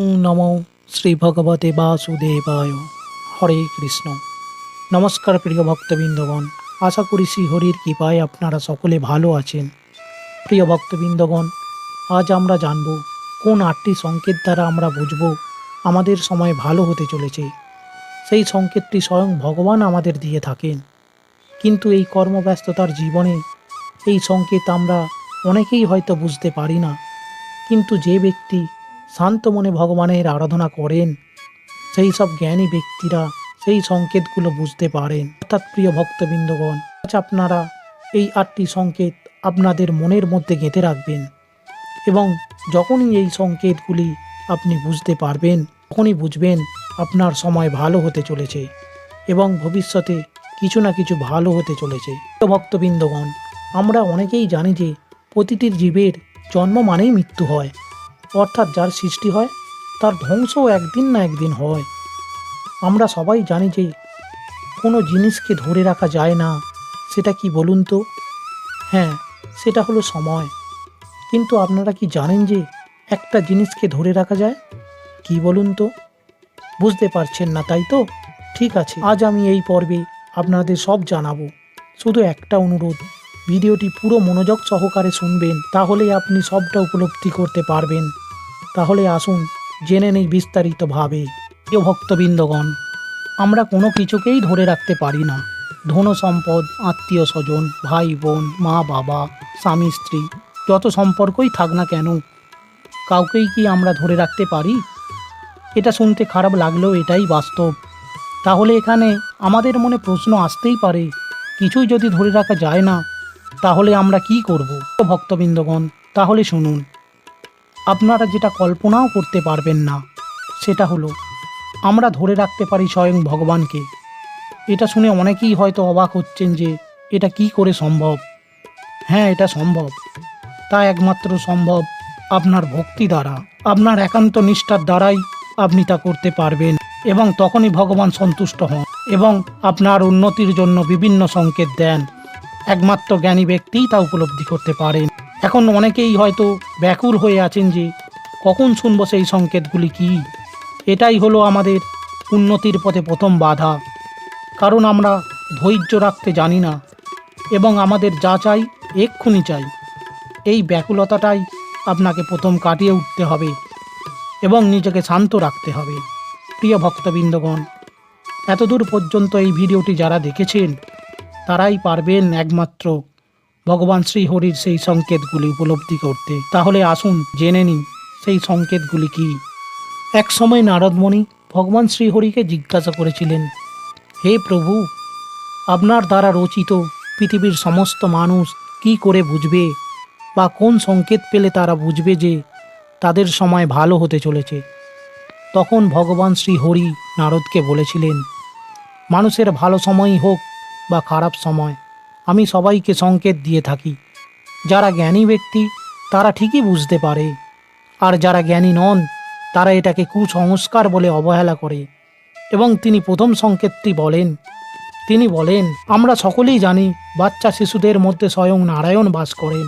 নম শ্রী ভগবতে বাসুদেবায়। হরে কৃষ্ণ। নমস্কার প্রিয় ভক্তবৃন্দগণ। আশা করি শ্রী হরির কৃপায় আপনারা সকলে ভালো আছেন। প্রিয় ভক্তবৃন্দগণ, আজ আমরা জানব কোন আটটি সংকেত দ্বারা আমরা বুঝব আমাদের সময় ভালো হতে চলেছে। সেই সংকেতটি স্বয়ং ভগবান আমাদের দিয়ে থাকেন। কিন্তু এই কর্মব্যস্ততার জীবনে এই সংকেত আমরা অনেকেই হয়তো বুঝতে পারি না। কিন্তু যে ব্যক্তি শান্ত মনে ভগবানের আরাধনা করেন। সেই সব জ্ঞানী ব্যক্তিরা সেই সংকেতগুলো বুঝতে পারেন। অর্থাৎ প্রিয় ভক্তবৃন্দগণ, আজ আপনারা এই আটটি সংকেত আপনাদের মনের মধ্যে গেঁথে রাখবেন এবং যখনই এই সংকেতগুলি আপনি বুঝতে পারবেন, তখনই বুঝবেন আপনার সময় ভালো হতে চলেছে এবং ভবিষ্যতে কিছু না কিছু ভালো হতে চলেছে। ভক্তবৃন্দগণ, আমরা অনেকেই জানি যে প্রতিটি জীবের জন্ম মানেই মৃত্যু হয়। অর্থাৎ যার সৃষ্টি হয়, তার ধ্বংসও একদিন না একদিন হয়। আমরা সবাই জানি যে কোনো জিনিসকে ধরে রাখা যায় না। সেটা কি বলুন তো? হ্যাঁ সেটা হলো সময়। কিন্তু আপনারা কি জানেন যে একটা জিনিসকে ধরে রাখা যায়? কি বলুন তো? বুঝতে পারছেন না, তাই তো? ঠিক আছে, আজ আমি এই পর্বে আপনাদের সব জানাব। শুধু একটা অনুরোধ ভিডিওটি পুরো মনোযোগ সহকারে শুনবেন তাহলে আপনি সবটা উপলব্ধি করতে পারবেন। তাহলে আসুন, জেনে নেই বিস্তারিতভাবে, প্রিয় ভক্তবৃন্দগণ, আমরা কোনো কিছুকেই ধরে রাখতে পারি না। ধন সম্পদ আত্মীয় স্বজন ভাই বোন মা, বাবা, স্বামী, স্ত্রী, যত সম্পর্কই থাক না কেন, কাউকেই কি আমরা ধরে রাখতে পারি? এটা শুনতে খারাপ লাগলেও এটাই বাস্তব। তাহলে এখানে আমাদের মনে প্রশ্ন আসতেই পারে, কিছুই যদি ধরে রাখা যায় না তাহলে আমরা কি করব? ভক্তবৃন্দগণ, তাহলে শুনুন। আপনারা যেটা কল্পনাও করতে পারবেন না, সেটা হলো, আমরা ধরে রাখতে পারি স্বয়ং ভগবানকে। এটা শুনে অনেকেই হয়তো অবাক হচ্ছেন যে এটা কি করে সম্ভব? হ্যাঁ এটা সম্ভব। তা একমাত্র সম্ভব আপনার ভক্তি দ্বারা। আপনার একান্ত নিষ্ঠার দ্বারাই আপনি তা করতে পারবেন এবং তখনই ভগবান সন্তুষ্ট হন এবং আপনার উন্নতির জন্য বিভিন্ন সংকেত দেন। একমাত্র জ্ঞানী ব্যক্তিই তা উপলব্ধি করতে পারেন। এখন অনেকেই হয়তো ব্যাকুল হয়ে আছেন যে, কখন শুনব সেই সংকেতগুলি কি? এটাই হলো আমাদের উন্নতির পথে প্রথম বাধা। কারণ আমরা ধৈর্য রাখতে জানি না, এবং আমাদের যা চাই এক্ষুনি চাই। এই ব্যাকুলতাটাই আপনাকে প্রথম কাটিয়ে উঠতে হবে, এবং নিজেকে শান্ত রাখতে হবে। প্রিয় ভক্তবৃন্দগণ, এতদূর পর্যন্ত এই ভিডিওটি যারা দেখেছেন তারাই পারবেন একমাত্র। ভগবান শ্রীহরির সেই সংকেতগুলি উপলব্ধি করতে। তাহলে আসুন জেনে নিই, সেই সংকেতগুলি কি? এক সময় নারদমণি ভগবান শ্রীহরিকে জিজ্ঞাসা করেছিলেন, হে প্রভু, আপনার দ্বারা রচিত পৃথিবীর সমস্ত মানুষ কি করে বুঝবে? বা কোন সংকেত পেলে তারা বুঝবে যে তাদের সময় ভালো হতে চলেছে? তখন ভগবান শ্রীহরি নারদকে বলেছিলেন, মানুষের ভালো সময়ই হোক বা খারাপ সময়। আমি সবাইকে সংকেত দিয়ে থাকি। যারা জ্ঞানী ব্যক্তি, তারা ঠিকই বুঝতে পারে। আর যারা জ্ঞানী নন, তারা এটাকে কুসংস্কার বলে অবহেলা করে। এবং তিনি প্রথম সংকেতটি বলেন। তিনি বলেন, আমরা সকলেই জানি, বাচ্চা শিশুদের মধ্যে স্বয়ং নারায়ণ বাস করেন।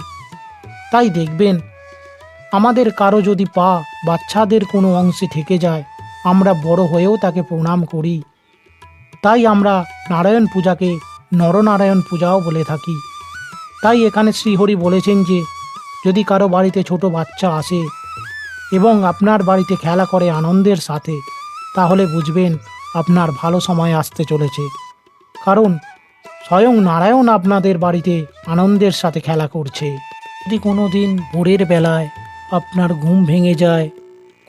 তাই দেখবেন, আমাদের কারও যদি পা বাচ্চাদের কোনো অংশে থেকে যায়, আমরা বড় হয়েও তাকে প্রণাম করি। তাই আমরা নারায়ণ পূজাকে নরনারায়ণ পূজাও বলে থাকি। তাই এখানে শ্রীহরি বলেছেন যে, যদি কারও বাড়িতে ছোট বাচ্চা আসে এবং আপনার বাড়িতে খেলা করে আনন্দের সাথে, তাহলে বুঝবেন আপনার ভালো সময় আসতে চলেছে। কারণ, স্বয়ং নারায়ণ আপনাদের বাড়িতে আনন্দের সাথে খেলা করছে। যদি কোনো দিন ভোরের বেলায় আপনার ঘুম ভেঙে যায়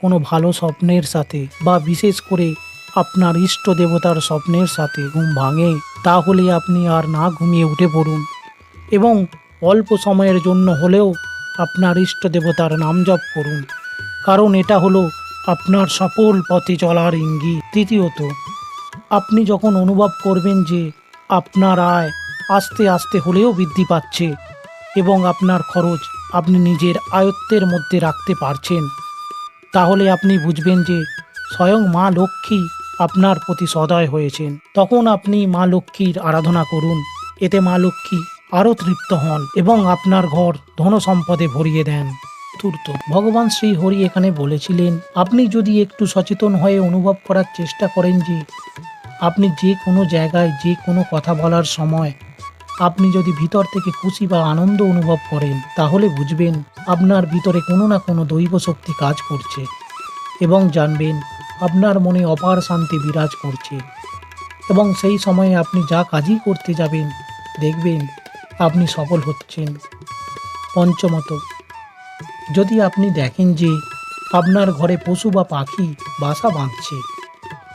কোনো ভালো স্বপ্নের সাথে বা বিশেষ করে আপনার ইষ্ট দেবতার স্বপ্নের সাথে ঘুম ভাঙে, তাহলে আপনি আর না ঘুমিয়ে উঠে পড়ুন। এবং অল্প সময়ের জন্য হলেও আপনার ইষ্ট দেবতার নাম জপ করুন। কারণ এটা হলো আপনার সফল পথে চলার ইঙ্গিত। তৃতীয়ত, আপনি যখন অনুভব করবেন যে আপনার আয় আস্তে আস্তে হলেও বৃদ্ধি পাচ্ছে এবং আপনার খরচ আপনি নিজের আয়ত্তের মধ্যে রাখতে পারছেন, তাহলে আপনি বুঝবেন যে স্বয়ং মা লক্ষ্মী আপনার প্রতি সদয় হয়েছেন। তখন আপনি মা লক্ষ্মীর আরাধনা করুন। এতে মা লক্ষ্মী আরও তৃপ্ত হন এবং আপনার ঘর ধন সম্পদে ভরিয়ে দেন। চতুর্থ, ভগবান শ্রী হরি এখানে বলেছিলেন, আপনি যদি একটু সচেতন হয়ে অনুভব করার চেষ্টা করেন যে, আপনি যে কোনো জায়গায় যে কোনো কথা বলার সময় আপনি যদি ভিতর থেকে খুশি বা আনন্দ অনুভব করেন, তাহলে বুঝবেন আপনার ভিতরে কোনো না কোনো দৈব শক্তি কাজ করছে এবং জানবেন আপনার মনে অপার শান্তি বিরাজ করছে। এবং সেই সময়ে আপনি যা কাজই করতে যাবেন, দেখবেন আপনি সফল হচ্ছেন। পঞ্চমত, যদি আপনি দেখেন যে আপনার ঘরে পশু বা পাখি বাসা বাঁধছে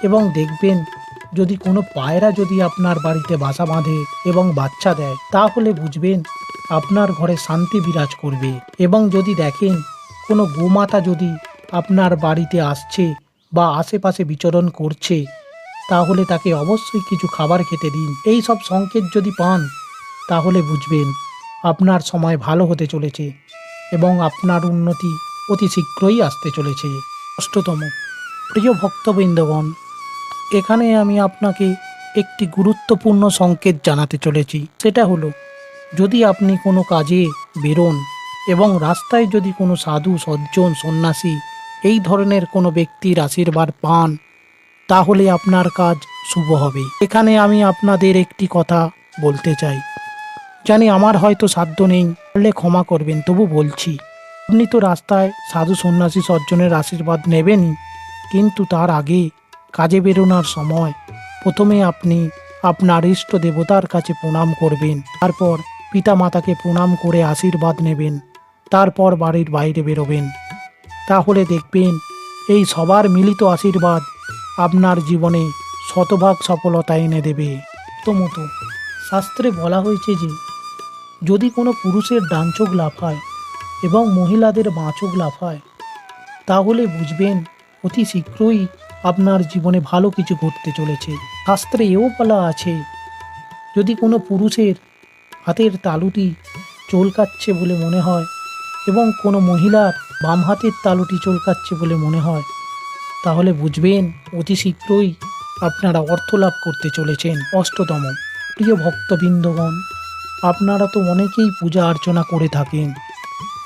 এবং দেখবেন যদি কোনো পায়রা যদি আপনার বাড়িতে বাসা বাঁধে এবং বাচ্চা দেয়, তাহলে বুঝবেন আপনার ঘরে শান্তি বিরাজ করবে। এবং যদি দেখেন কোনো গোমাতা যদি আপনার বাড়িতে আসছে বা আশেপাশে বিচরণ করছে, তাহলে তাকে অবশ্যই কিছু খাবার খেতে দিন। এই সব সংকেত যদি পান, তাহলে বুঝবেন আপনার সময় ভালো হতে চলেছে এবং আপনার উন্নতি অতি শীঘ্রই আসতে চলেছে। অষ্টতম, প্রিয় ভক্তবৃন্দগণ, এখানে আমি আপনাকে একটি গুরুত্বপূর্ণ সংকেত জানাতে চলেছি। সেটা হলো, যদি আপনি কোনো কাজে বেরোন এবং রাস্তায় যদি কোনো সাধু, সজ্জন, সন্ন্যাসী এই ধরনের কোনো ব্যক্তির আশীর্বাদ পান, তাহলে আপনার কাজ শুভ হবে। এখানে আমি আপনাদের একটি কথা বলতে চাই। জানি আমার হয়তো সাধ্য নেই, বললে ক্ষমা করবেন, তবু বলছি, আপনি তো রাস্তায় সাধু সন্ন্যাসী সজ্জনের আশীর্বাদ নেবেনই কিন্তু তার আগে কাজে বেরোনোর সময় প্রথমে আপনি আপনার ইষ্ট দেবতার কাছে প্রণাম করবেন, তারপর পিতা মাতাকে প্রণাম করে আশীর্বাদ নেবেন, তারপর বাড়ির বাইরে বেরোবেন। তাহলে দেখবেন, এই সবার মিলিত আশীর্বাদ আপনার জীবনে শতভাগ সফলতা এনে দেবে। প্রথমত, শাস্ত্রে বলা হয়েছে যে, যদি কোনো পুরুষের ডান চোখ লাফায় এবং মহিলাদের বাঁ চোখ লাফায় তাহলে বুঝবেন অতি শীঘ্রই আপনার জীবনে ভালো কিছু ঘটতে চলেছে। শাস্ত্রে এও বলা আছে, যদি কোনো পুরুষের হাতের তালুটি চলকাচ্ছে বলে মনে হয় এবং কোনো মহিলার বাম হাতের তালুটি চলকাচ্ছে বলে মনে হয়। তাহলে বুঝবেন, অতি শীঘ্রই আপনারা অর্থ লাভ করতে চলেছেন অষ্টতম। প্রিয় ভক্তবৃন্দগণ, আপনারা তো অনেকেই পূজা অর্চনা করে থাকেন।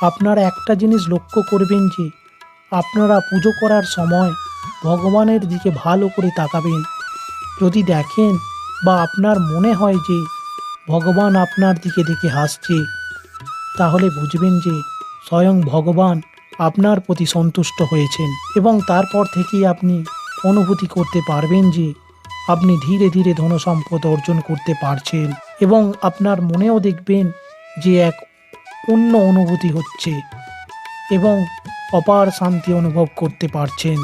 আপনারা একটা জিনিস লক্ষ্য করবেন যে, আপনারা পুজো করার সময় ভগবানের দিকে ভালো করে তাকাবেন। যদি দেখেন বা আপনার মনে হয় যে, ভগবান আপনার দিকে দেখে হাসছে, তাহলে বুঝবেন যে, স্বয়ং ভগবান আপনার প্রতি সন্তুষ্ট হয়েছেন এবং তারপর থেকেই আপনি অনুভূতি করতে পারবেন যে আপনি ধীরে ধীরে ধনসম্পদ অর্জন করতে পারছেন এবং আপনার মনেও দেখবেন যে এক অন্য অনুভূতি হচ্ছে এবং অপার শান্তি অনুভব করতে পারছেন।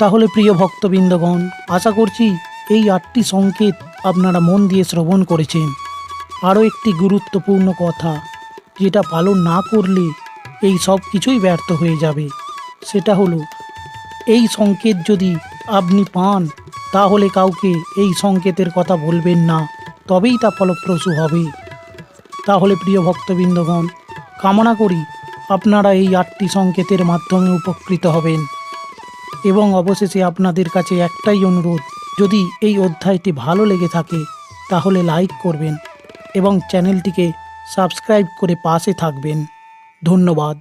তাহলে প্রিয় ভক্তবৃন্দগণ, আশা করছি এই আটটি সংকেত আপনারা মন দিয়ে শ্রবণ করেছেন। আরও একটি গুরুত্বপূর্ণ কথা, যেটা পালন না করলে এই সব কিছুই ব্যর্থ হয়ে যাবে। সেটা হলো, এই সংকেত যদি আপনি পান, তাহলে কাউকে এই সংকেতের কথা বলবেন না, তবেই তা ফলপ্রসূ হবে। তাহলে প্রিয় ভক্তবৃন্দগণ, কামনা করি আপনারা এই আটটি সংকেতের মাধ্যমে উপকৃত হবেন। এবং অবশেষে আপনাদের কাছে একটাই অনুরোধ, যদি এই অধ্যায়টি ভালো লেগে থাকে, তাহলে লাইক করবেন এবং চ্যানেলটিকে সাবস্ক্রাইব করে পাশে থাকবেন। ধন্যবাদ।